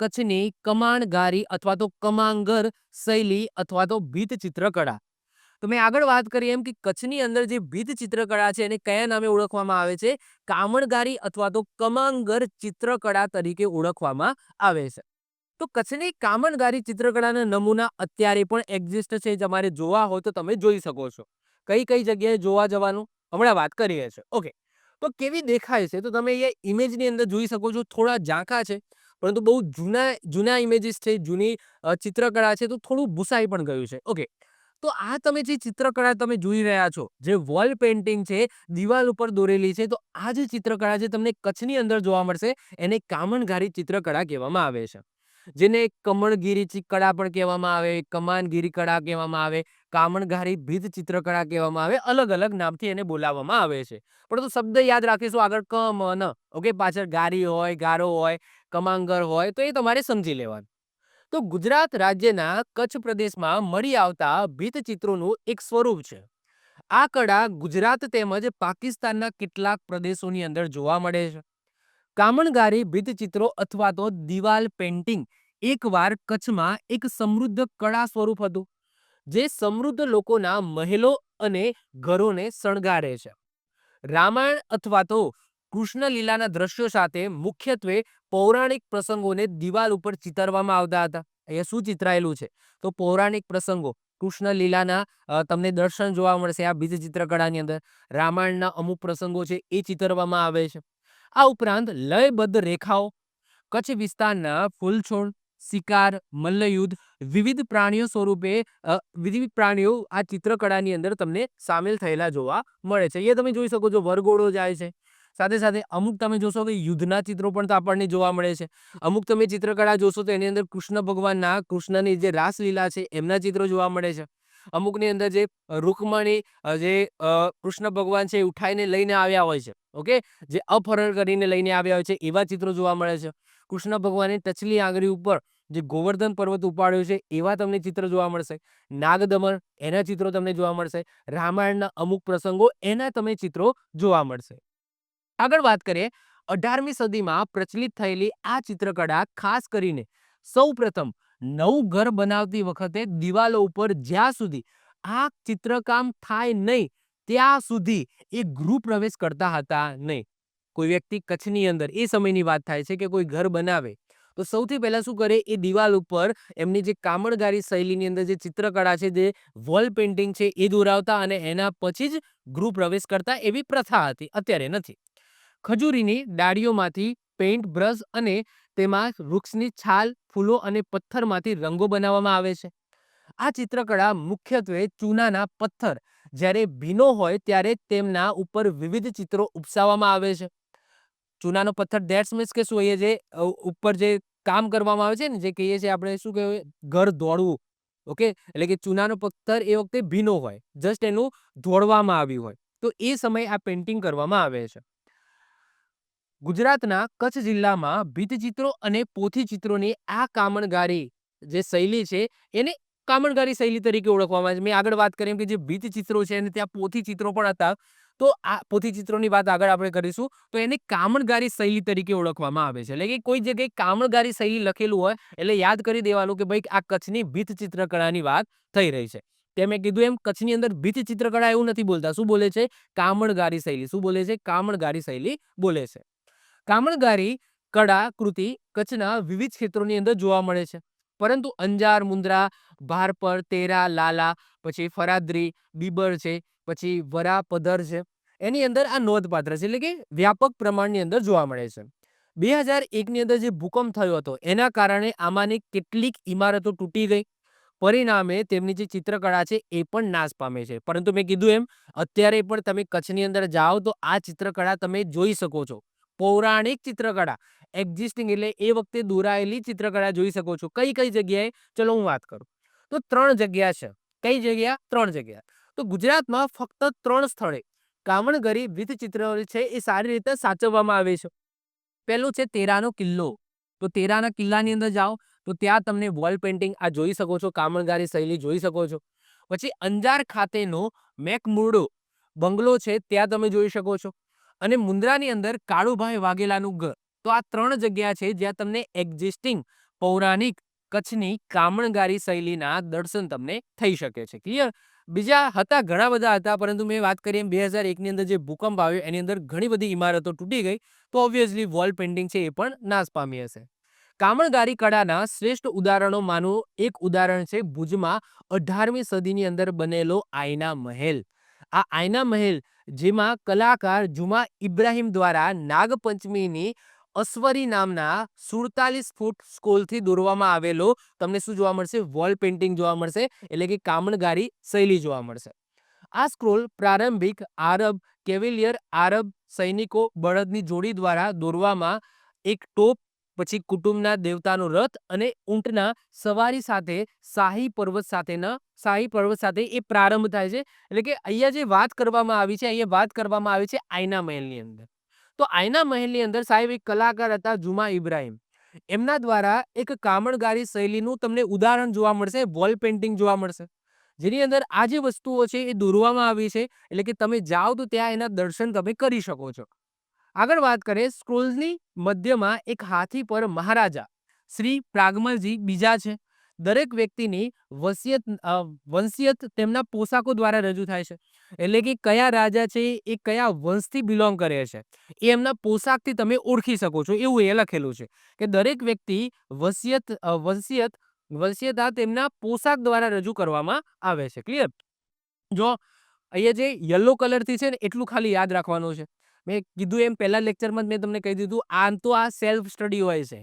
કચ્છની કમાણગારી અથવા તો કમાંગર શૈલી અથવા તો ભીત ચિત્રકળા. તો મેં આગળ વાત કરી એમ કે કચ્છની અંદર જે ભીત ચિત્રકળા છે એને કયા નામે ઓળખવામાં આવે છે? કામણગારી અથવા તો કમાંગર ચિત્રકળા તરીકે ઓળખવામાં આવે છે. તો કચ્છની કામણગારી ચિત્રકળાના નમૂના અત્યારે પણ એક્ઝિસ્ટ છે તમારે જોવા હોય તો તમે જોઈ શકો છો. કઈ કઈ જગ્યાએ જોવા જવાનું? હમણાં વાત કરીએ છીએ. ઓકે. તો કેવી દેખાય છે? તો તમે એ ઇમેજની અંદર જોઈ શકો છો, થોડા ઝાંખા છે. પરંતુ બહુ જૂના જૂના ઇમેજીસ છે, જૂની ચિત્રકળા છે, તો થોડું ભૂસાઈ પણ ગયું છે. ઓકે. તો આ તમે જે ચિત્રકળા તમે જોઈ રહ્યા છો, જે વોલ પેઇન્ટિંગ છે, દિવાલ ઉપર દોરેલી છે, તો આ જે ચિત્રકળા છે તમને કચ્છની અંદર જોવા મળશે, એને કામણગારી ચિત્રકળા કહેવામાં આવે છે. જેને કમળગીરી કળા પણ કહેવામાં આવે, કમાનગીરી કળા કહેવામાં આવે કામણગારી ભીત ચિત્રકળા કહેવામાં આવે, અલગ અલગ નામથી એને બોલાવવામાં આવે છે. પરંતુ શબ્દ યાદ રાખીશું આગળ કમ ન. ઓકે, પાછળ ગારી હોય, ગારો હોય કમાંગર હોય તો એ તમારે સમજી લેવાનું. તો ગુજરાત રાજ્યના કચ્છ પ્રદેશમાં મળી આવતા ભીતચિત્રોનું એક સ્વરૂપ છે. આ કળા ગુજરાત તેમજ પાકિસ્તાનના કેટલાક પ્રદેશોની અંદર જોવા મળે છે. કામણગારી ભીતચિત્રો અથવા તો દિવાલ પેઇન્ટિંગ એકવાર કચ્છમાં એક સમૃદ્ધ કળા સ્વરૂપ હતું, જે સમૃદ્ધ લોકોના મહેલો અને ઘરોને શણગારે છે. રામાયણ અથવા તો કૃષ્ણલીલાના દ્રશ્યો સાથે મુખ્યત્વે પૌરાણિક પ્રસંગોને દિવાલ ઉપર ચિતરવામાં આવતા હતા. અહીંયા શું ચિતરાયેલું છે? તો પૌરાણિક પ્રસંગો. કૃષ્ણલીલાના લીલાના તમને દર્શન જોવા મળશે આ બીજ ચિત્રકળાની અંદર. રામાયણના અમુક પ્રસંગો છે એ ચિતરવામાં આવે છે. આ ઉપરાંત લયબદ્ધ રેખાઓ, કચ્છ વિસ્તારના ફૂલછોડ, શિકાર, મલ્લયુદ્ધ, વિવિધ પ્રાણીઓ સ્વરૂપે વિવિધ પ્રાણીઓ આ ચિત્રકળાની અંદર તમને સામેલ થયેલા જોવા મળે છે. એ તમે જોઈ શકો છો વરઘોડો જાય છે. સાથે સાથે અમુક તમે જોશો કે યુદ્ધના ચિત્રો પણ આપણને જોવા મળે છે. અમુક તમે ચિત્રકળા જોશો તો એની અંદર કૃષ્ણ ભગવાનના કૃષ્ણની જે રાસલીલા છે એમના ચિત્રો જોવા મળે છે. અમુકની અંદર જે રૂકમણી જે કૃષ્ણ ભગવાન છે એ ઉઠાઈને લઈને આવ્યા હોય છે. ઓકે? જે અપહરણ કરીને લઈને આવ્યા હોય છે એવા ચિત્રો જોવા મળે છે. કૃષ્ણ ભગવાને ટચલી આંગળી ઉપર જે ગોવર્ધન પર્વત ઉપાડ્યો છે એવા તમને ચિત્ર જોવા મળશે. નાગદમન એના ચિત્રો તમને જોવા મળશે. રામાયણના અમુક પ્રસંગો એના તમે ચિત્રો જોવા મળશે. આગળ વાત કરીએ, અઢારમી સદીમાં પ્રચલિત થયેલી આ ચિત્રકળા ખાસ કરીને સૌપ્રથમ નવું ઘર બનાવતી વખતે દિવાલો ઉપર જ્યાં સુધી આ ચિત્રકામ થાય નહીં, ત્યાં સુધી એ ગૃહ પ્રવેશ કરતા હતા નહીં. કોઈ વ્યક્તિ કચ્છની અંદર એ સમયની વાત થાય છે કે કોઈ ઘર બનાવે, તો સૌથી પહેલાં શું કરે, એ દિવાલ ઉપર એમની જે કામળગારી શૈલીની અંદર જે ચિત્રકળા છે, જે વોલ પેઇન્ટિંગ છે, એ દોરાવતા અને એના પછી જ ગૃહ પ્રવેશ કરતા એવી પ્રથા હતી, અત્યારે નથી. ખજૂરીની ડાળીઓમાંથી પેઇન્ટ બ્રશ અને તેમાં વૃક્ષની છાલ, ફૂલો અને પથ્થરમાંથી રંગો બનાવવામાં આવે છે. આ ચિત્રકળા મુખ્યત્વે ચૂનાના પથ્થર જ્યારે ભીનો હોય ત્યારે તેમના ઉપર વિવિધ ચિત્રો ઉપસાવવામાં આવે છે. ચૂનાનો પથ્થર દેટ્સ મીન્સ કે શું? જે ઉપર જે કામ કરવામાં આવે છે ને, જે કહીએ છીએ આપણે શું કહેવાય? ઘર દોડવું. ઓકે? એટલે કે ચૂનાનો પથ્થર એ વખતે ભીનો હોય, જસ્ટ એનું ધોળવામાં આવ્યું હોય. તો એ સમયે આ પેઇન્ટિંગ કરવામાં આવે છે. ગુજરાતના કચ્છ જિલ્લામાં ભીંતચિત્રો અને પોથીચિત્રોની આ કામણગારી જે શૈલી છે, એને કામણગારી શૈલી તરીકે ઓળખવામાં આવે છે. મેં આગળ વાત કરી કે જે ભીંતચિત્રો છે અને ત્યાં પોથીચિત્રો પણ હતા, તો આ પોથીચિત્રોની વાત આગળ આપણે કરીશું, તો એને કામણગારી શૈલી તરીકે ઓળખવામાં આવે છે. એટલે કે કોઈ જગ્યાએ કામણગારી શૈલી લખેલું હોય, એટલે યાદ કરી દેવાનું કે ભાઈ આ કચ્છની ભીત ચિત્રકળાની વાત થઈ રહી છે. તેમ કીધું એમ, કચ્છની અંદર ભીત ચિત્રકળા એવું નથી બોલતા. શું બોલે છે? કામણગારી શૈલી. શું બોલે છે? કામણગારી શૈલી બોલે છે. કામણગારી, કળા, કૃતિ, કચ્છના વિવિધ ક્ષેત્રોની અંદર જોવા મળે છે. પરંતુ અંજાર મુન્દ્રા ભારપર, તેરા, લાલા, પછી ફરાદ્રી, બીબર છે, પછી વરા, પધર છે, એની અંદર આ નોંધપાત્ર છે, એટલે કે વ્યાપક પ્રમાણની અંદર જોવા મળે છે. બે હજાર એકની અંદર જે ભૂકંપ થયો હતો, એના કારણે આમાંની કેટલીક ઇમારતો તૂટી ગઈ. પરિણામે તેમની જે ચિત્રકળા છે, એ પણ નાશ પામે છે. પરંતુ મેં કીધું એમ, અત્યારે પણ તમે કચ્છની અંદર જાઓ તો આ ચિત્રકળા તમે જોઈ શકો છો. પૌરાણિક ચિત્રકળા. એક્ઝિસ્ટિંગ એટલે એ વખતે દોરાયેલી ચિત્રકળા જોઈ શકો છો. કઈ કઈ જગ્યાએ? ચલો હું વાત કરું. તો ત્રણ જગ્યા છે. કઈ જગ્યા? ત્રણ જગ્યા. તો ગુજરાતમાં ફક્ત ત્રણ સ્થળે કામણગરી ચિત્ર છે એ સારી રીતે સાચવવામાં આવે છે. પહેલું છે તેરાનો કિલ્લો. તો તેરાના કિલ્લાની અંદર જાઓ, તો ત્યાં તમને વોલ પેઇન્ટિંગ આ જોઈ શકો છો, કામણગારી શૈલી જોઈ શકો છો. પછી અંજાર ખાતેનો મેકમુરડો બંગલો છે, ત્યાં તમે જોઈ શકો છો. અને મુન્દ્રાની અંદર કાળુભાઈ વાઘેલાનું ઘર. તો આ ત્રણ જગ્યા છે જ્યાં તમને એક્ઝિસ્ટિંગ પૌરાણિક કચ્છની કામણગારી શૈલીના દર્શન તમને થઈ શકે છે. ક્લિયર બીજા હતા ઘણા બધા હતા, પરંતુ મેં વાત કરી એમ બે હજાર એકની અંદર જે ભૂકંપ આવ્યો, એની અંદર ઘણી બધી ઇમારતો તૂટી ગઈ, તો ઓબ્વિયસલી વોલ પેઇન્ટિંગ છે એ પણ નાશ પામી હશે. કામણગારી કળાના શ્રેષ્ઠ ઉદાહરણોમાંનું એક ઉદાહરણ છે ભુજમાં અઢારમી સદીની અંદર બનેલો આયના મહેલ. આ આયના મહેલ જેમાં કલાકાર જુમા ઇબ્રાહિમ દ્વારા નાગપંચમીની અસ્વરી નામના સુડતાલીસ ફૂટ સ્કોલથી દોરવામાં આવેલો તમને શું જોવા મળશે? વોલ પેઇન્ટિંગ જોવા મળશે, એટલે કે કામણગારી શૈલી જોવા મળશે. આ સ્ક્રોલ પ્રારંભિક આરબ કેવેલિયર આરબ સૈનિકો બળદની જોડી દ્વારા દોરવામાં એક ટોપ પછી કુટુંબના દેવતાનો રથ અને ઊંટના સવારી સાથે શાહી પર્વત સાથેના, શાહી પર્વત સાથે એ પ્રારંભ થાય છે. એટલે કે અહીંયા જે વાત કરવામાં આવી છે, અહીંયા વાત કરવામાં આવી છે આયના મહેલની અંદર. તો આયના મહેલની અંદર સાહેબ એક કલાકાર હતા જુમા ઇબ્રાહિમ. એમના દ્વારા એક કામણગારી શૈલીનું તમને ઉદાહરણ જોવા મળશે, વોલ પેઇન્ટિંગ જોવા મળશે. જેની અંદર આ જે વસ્તુઓ છે એ દોરવામાં આવી છે. એટલે કે તમે જાઓ તો ત્યાં એના દર્શન તમે કરી શકો છો. આગળ વાત કરીએ સ્ક્રોલ્સની મધ્યમાં એક હાથી પર મહારાજા, શ્રી પ્રાગમલજી બીજા છે. દરેક વ્યક્તિની વસિયત વંશીયત તેમના પોશાકો દ્વારા રજૂ થાય છે. એટલે કે કયા રાજા છે, એ કયા વંશથી બિલોંગ કરે છે, એ એમના પોશાકથી તમે ઓળખી શકો છો, એવું એ લખેલું છે. કે દરેક વ્યક્તિ વસિયત વંશીયત, વંશિયત તેમના પોશાક દ્વારા રજૂ કરવામાં આવે છે. ક્લિયર જો અહીંયા જે યલો કલરથી છે ને, એટલું ખાલી યાદ રાખવાનું છે. મેં કીધું એમ પહેલા લેક્ચરમાં જ મેં તમને કહી દીધું, આમ તો આ સેલ્ફ સ્ટડી હોય છે.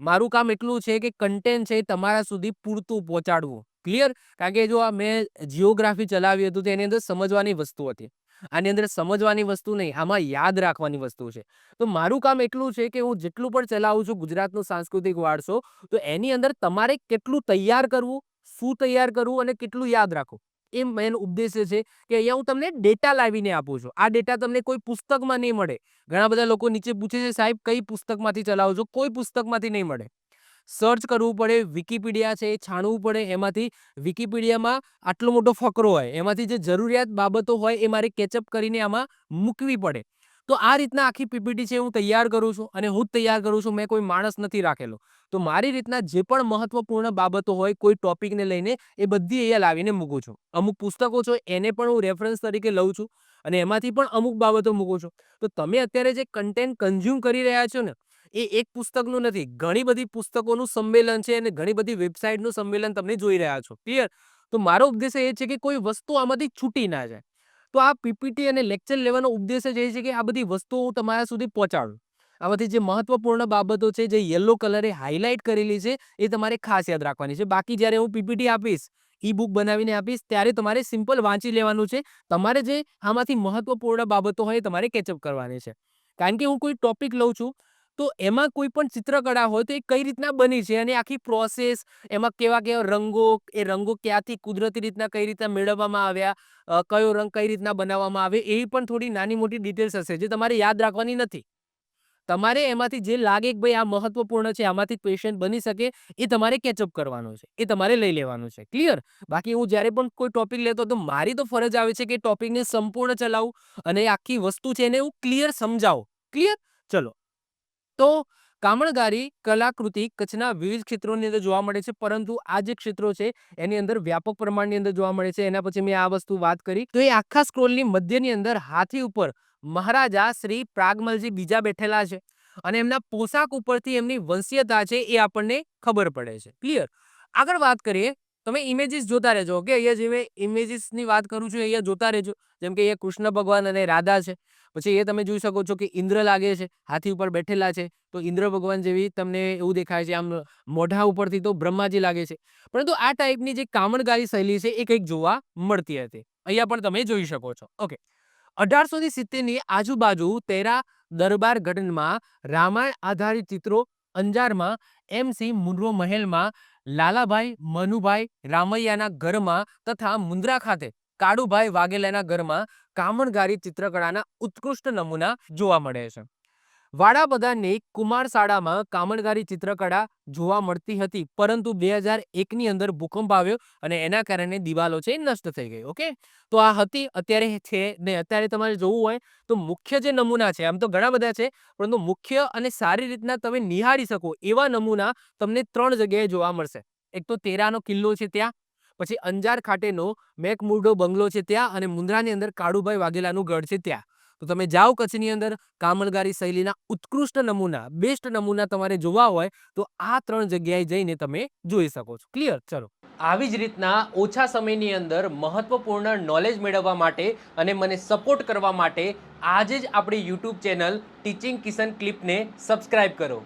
મારું કામ એટલું છે કે કન્ટેન્ટ છે તમારા સુધી પૂરતું પહોંચાડવું. ક્લિયર કારણ કે જો આ મેં જીઓગ્રાફી ચલાવી હતું તો એની અંદર સમજવાની વસ્તુ હતી. આની અંદર સમજવાની વસ્તુ નહીં, આમાં યાદ રાખવાની વસ્તુ છે. તો મારું કામ એટલું છે કે હું જેટલું પણ ચલાવું છું, ગુજરાતનો સાંસ્કૃતિક વારસો, તો એની અંદર તમારે કેટલું તૈયાર કરવું, શું તૈયાર કરવું અને કેટલું યાદ રાખવું. એ મેન ઉદ્દેશ્ય છે કે અહીંયા હું તમને ડેટા લાવીને આપું છું. આ ડેટા તમને કોઈ પુસ્તકમાં નહીં મળે. ઘણા બધા લોકો નીચે પૂછે છે, સાહેબ, કઈ પુસ્તકમાંથી ચલાવો છો? કોઈ પુસ્તકમાંથી નહીં મળે. સર્ચ કરવું પડે વિકિપીડિયા છે એ છાણવું પડે, એમાંથી વિકિપીડિયામાં આટલો મોટો ફકરો હોય, એમાંથી જે જરૂરિયાત બાબતો હોય એ મારે કેચઅપ કરીને આમાં મૂકવી પડે. તો આ રીતના આખી પીપીટી છે હું તૈયાર કરું છું અને હું જ તૈયાર કરું છું, મેં કોઈ માણસ નથી રાખેલો. તો મારી રીતના જે પણ મહત્વપૂર્ણ બાબતો હોય, કોઈ ટોપિકને લઈને એ બધી અહીંયા લાવીને મૂકું છું. અમુક પુસ્તકો છો, એને પણ હું રેફરન્સ તરીકે લઉં છું અને એમાંથી પણ અમુક બાબતો મૂકું છું. તો તમે અત્યારે જે કન્ટેન્ટ કન્ઝ્યુમ કરી રહ્યા છો ને, એ એક પુસ્તકનું નથી, ઘણી બધી પુસ્તકોનું સંમેલન છે અને ઘણી બધી વેબસાઇટનું સંમેલન તમે જોઈ રહ્યા છો. ક્લિયર? તો મારો ઉદ્દેશ એ છે કે કોઈ વસ્તુ આમાંથી છૂટી ના જાય. તો આ પીપીટી અને લેક્ચર લેવાનો ઉદ્દેશ જ એ છે કે આ બધી વસ્તુઓ હું તમારા સુધી પહોંચાડું. આમાંથી જે મહત્વપૂર્ણ બાબતો છે, જે યલો કલરે હાઇલાઇટ કરેલી છે, એ તમારે ખાસ યાદ રાખવાની છે. બાકી જ્યારે હું પીપીટી આપીશ ઈ બુક બનાવીને આપીશ, ત્યારે તમારે સિમ્પલ વાંચી લેવાનું છે. તમારે જે આમાંથી મહત્વપૂર્ણ બાબતો હોય તમારે કેચઅપ કરવાની છે. કારણ કે હું કોઈ ટોપિક લઉં છું, તો એમાં કોઈ પણ ચિત્રકળા હોય તો એ કઈ રીતના બની છે અને આખી પ્રોસેસ એમાં કેવા કેવા રંગો, એ રંગો ક્યાંથી કુદરતી રીતના કઈ રીતના મેળવવામાં આવ્યા કયો રંગ કઈ રીતના બનાવવામાં આવે એ પણ થોડી નાની મોટી ડિટેલ્સ હશે જે તમારે યાદ રાખવાની નથી. તમારે એમાંથી જે લાગે કે ભાઈ આ મહત્વપૂર્ણ છે, આમાંથી પેશન્ટ બની શકે, એ તમારે કેચઅપ કરવાનો છે. એ તમારે લઈ લેવાનું છે. ક્લિયર બાકી હું જ્યારે પણ કોઈ ટોપિક લેતો તો મારી તો ફરજ આવે છે કે ટોપિકને સંપૂર્ણ ચલાવું અને આખી વસ્તુ છે એને હું ક્લિયર સમજાવું. ક્લિયર ચલો. તો કામણગારી, કલાકૃતિ કચ્છના વિવિધ ક્ષેત્રોની અંદર જોવા મળે છે, પરંતુ આ જે ક્ષેત્રો છે, એની અંદર વ્યાપક પ્રમાણની અંદર જોવા મળે છે. એના પછી મેં આ વસ્તુ વાત કરી. તો એ આખા સ્ક્રોલની મધ્યની અંદર, હાથી ઉપર મહારાજા શ્રી પ્રાગમલજી બીજા બેઠેલા છે અને એમના પોશાક ઉપરથી એમની વંશીયતા છે એ આપણને ખબર પડે છે. ક્લિયર આગળ વાત કરીએ, તમે ઇમેજીસ જોતા રહેજો ઓકે અહીંયા જે મેં ઇમેજીસની વાત કરું છું અહીંયા જોતા રહેજો. જેમ કે અહીંયા કૃષ્ણ ભગવાન અને રાધા છે. પછી એ તમે જોઈ શકો છો કે ઇન્દ્ર લાગે છે, હાથી ઉપર બેઠેલા છે. તો ઇન્દ્ર ભગવાન જેવી તમને એવું દેખાય છે, આમ મોઢા ઉપરથી તો બ્રહ્માજી લાગે છે. પરંતુ આ ટાઈપની જે કામણગારી શૈલી છે એ કંઈક જોવા મળતી હતી. અહીંયા પણ તમે જોઈ શકો છો. ઓકે અઢારસો ની સિત્તેરની આજુબાજુ તેરા દરબાર ગઢનમાં રામાયણ આધારિત ચિત્રો અંજારમાં એમસી મુનરો મહેલમાં, લાલાભાઈ મનુભાઈ રામૈયાના ઘરમાં તથા મુન્દ્રા ખાતે કાળુભાઈ વાઘેલાના ઘરમાં કામણગારી ચિત્રકળાના ઉત્કૃષ્ટ નમૂના જોવા મળે છે. વાડાબધાની કુમાર શાળામાં કામણગારી ચિત્રકળા જોવા મળતી હતી, પરંતુ બે હજાર એકની અંદર ભૂકંપ આવ્યો અને એના કારણે દિવાલો છે એ નષ્ટ થઈ ગઈ, ઓકે? તો આ હતી, અત્યારે છે ને અત્યારે તમારે જોવું હોય તો મુખ્ય જે નમૂના છે, આમ તો ઘણા બધા છે, પરંતુ મુખ્ય અને સારી રીતના તમે નિહાળી શકો એવા નમૂના તમને ત્રણ જગ્યાએ જોવા મળશે. એક તો તેરાનો કિલ્લો છે ત્યાં, પછી અંજાર ખાતેનો મેકમુરડો બંગલો છે ત્યાં અને મુન્દ્રાની અંદર કાળુભાઈ વાઘેલાનું ગઢ છે ત્યાં. તો તમે જાઓ કચ્છની અંદર કામલગારી શૈલીના ઉત્કૃષ્ટ નમૂના બેસ્ટ નમૂના તમારે જોવા હોય, તો આ ત્રણ જગ્યાએ જઈને તમે જોઈ શકો છો. ક્લિયર ચલો. આવી જ રીતના ઓછા સમયની અંદર મહત્વપૂર્ણ નોલેજ મેળવવા માટે અને મને સપોર્ટ કરવા માટે આજે જ આપણી યુટ્યુબ ચેનલ ટીચિંગ કિશન ક્લિપને સબસ્ક્રાઇબ કરો.